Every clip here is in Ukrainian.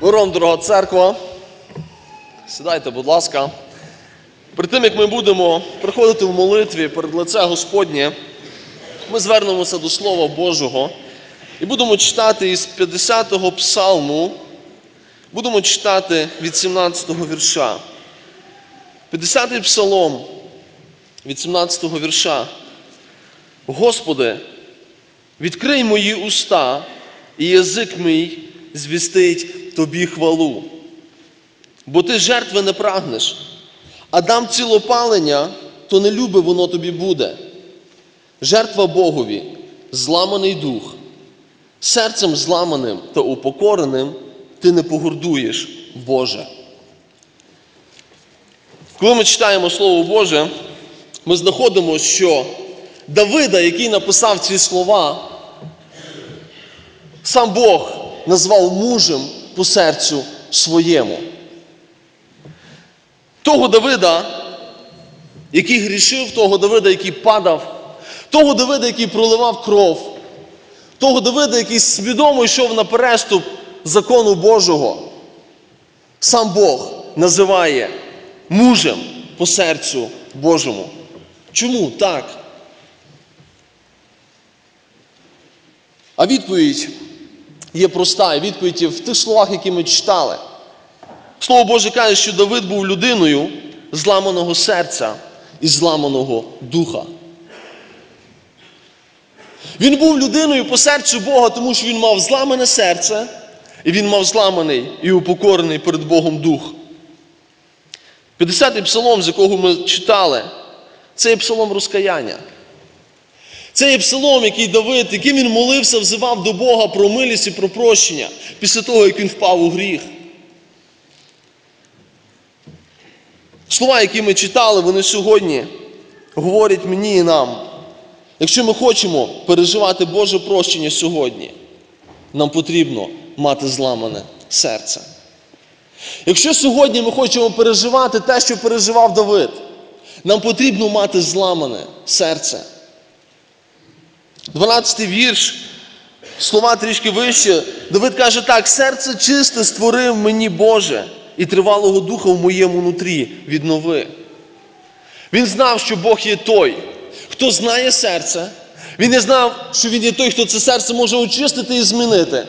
Миром, дорога церква. Сідайте, будь ласка. Перед тим, як ми будемо приходити в молитві перед лице Господнє, ми звернемося до Слова Божого і будемо читати із 50-го псалму, будемо читати від 17-го вірша. 50-й псалом від 17-го вірша. Господи, відкрий мої уста, і язик мій звістить тобі хвалу. Бо ти жертви не прагнеш, а дам цілопалення, то не любе воно тобі буде. Жертва Богові, зламаний дух, серцем зламаним та упокореним ти не погордуєш, Боже. Коли ми читаємо Слово Боже, ми знаходимо, що Давида, який написав ці слова, сам Бог назвав мужем по серцю своєму. Того Давида, який грішив, того Давида, який падав, того Давида, який проливав кров, того Давида, який свідомо йшов на переступ закону Божого, сам Бог називає мужем по серцю Божому. Чому так? А відповідь є проста, і відповідь є в тих словах, які ми читали. Слово Боже каже, що Давид був людиною зламаного серця і зламаного духа. Він був людиною по серцю Бога, тому що він мав зламане серце, і він мав зламаний і упокорений перед Богом дух. 50-й псалом, з якого ми читали, це є псалом розкаяння. Це є псалом, який Давид, яким він молився, взивав до Бога про милість і про прощення після того, як він впав у гріх. Слова, які ми читали, вони сьогодні говорять мені і нам. Якщо ми хочемо переживати Боже прощення сьогодні, нам потрібно мати зламане серце. Якщо сьогодні ми хочемо переживати те, що переживав Давид, нам потрібно мати зламане серце. 12-й вірш, слова трішки вище. Давид каже так: серце чисте створив мені Боже, і тривалого духа в моєму нутрі віднови. Він знав, що Бог є той, хто знає серце. Він не знав, що він є той, хто це серце може очистити і змінити.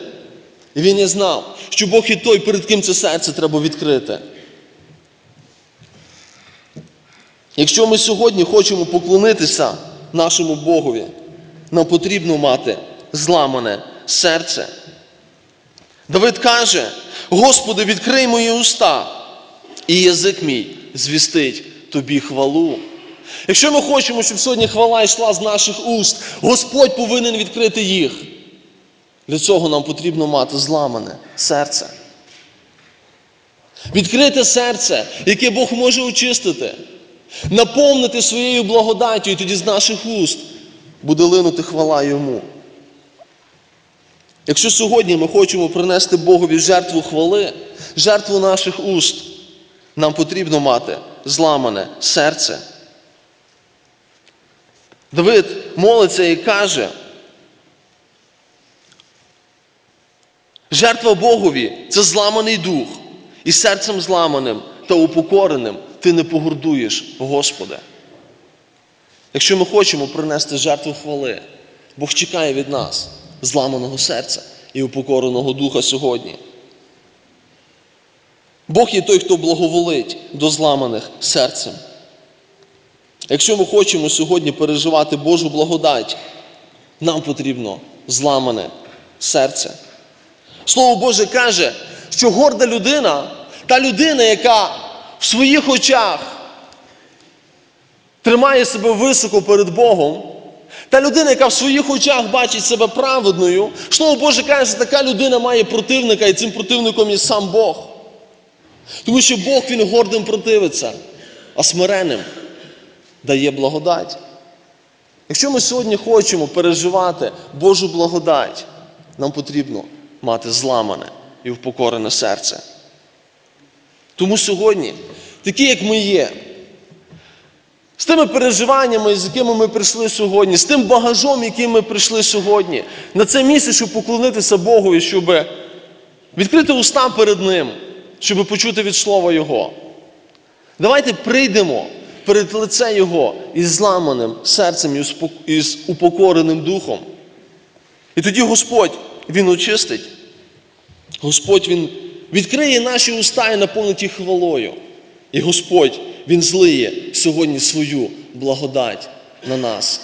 І він не знав, що Бог є той, перед ким це серце треба відкрити. Якщо ми сьогодні хочемо поклонитися нашому Богові, нам потрібно мати зламане серце. Давид каже: Господи, відкрий мої уста, і язик мій звістить тобі хвалу. Якщо ми хочемо, щоб сьогодні хвала йшла з наших уст, Господь повинен відкрити їх. Для цього нам потрібно мати зламане серце. Відкрите серце, яке Бог може очистити, наповнити своєю благодаттю, і тоді з наших уст буде линути хвала йому. Якщо сьогодні ми хочемо принести Богові жертву хвали, жертву наших уст, нам потрібно мати зламане серце. Давид молиться і каже, жертва Богові це зламаний дух, і серцем зламаним та упокореним ти не погордуєш, Господи. Якщо ми хочемо принести жертву хвали, Бог чекає від нас зламаного серця і упокореного духа сьогодні. Бог є той, хто благоволить до зламаних серцем. Якщо ми хочемо сьогодні переживати Божу благодать, нам потрібно зламане серце. Слово Боже каже, що горда людина, та людина, яка в своїх очах тримає себе високо перед Богом, та людина, яка в своїх очах бачить себе праведною, Слово Боже каже, що така людина має противника, і цим противником є сам Бог. Тому що Бог він гордим противиться, а смиренним дає благодать. Якщо ми сьогодні хочемо переживати Божу благодать, нам потрібно мати зламане і впокорене серце. Тому сьогодні, такі, як ми є, з тими переживаннями, з якими ми прийшли сьогодні, з тим багажом, яким ми прийшли сьогодні, на це місце, щоб поклонитися Богові, щоб відкрити уста перед Ним, щоб почути від Слова Його. Давайте прийдемо перед лице Його із зламаним серцем і з упокореним духом. І тоді Господь Він очистить. Господь Він відкриє наші уста і наповнить їх хвалою. І Господь Він злиє сьогодні свою благодать на нас.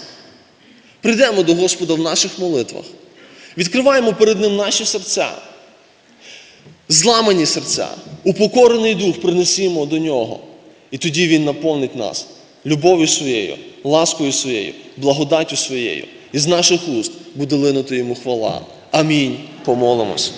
Прийдемо до Господа в наших молитвах. Відкриваємо перед Ним наші серця. Зламані серця, упокорений дух принесімо до Нього. І тоді Він наповнить нас любов'ю своєю, ласкою своєю, благодаттю своєю. І з наших уст буде линути йому хвала. Амінь. Помолимось.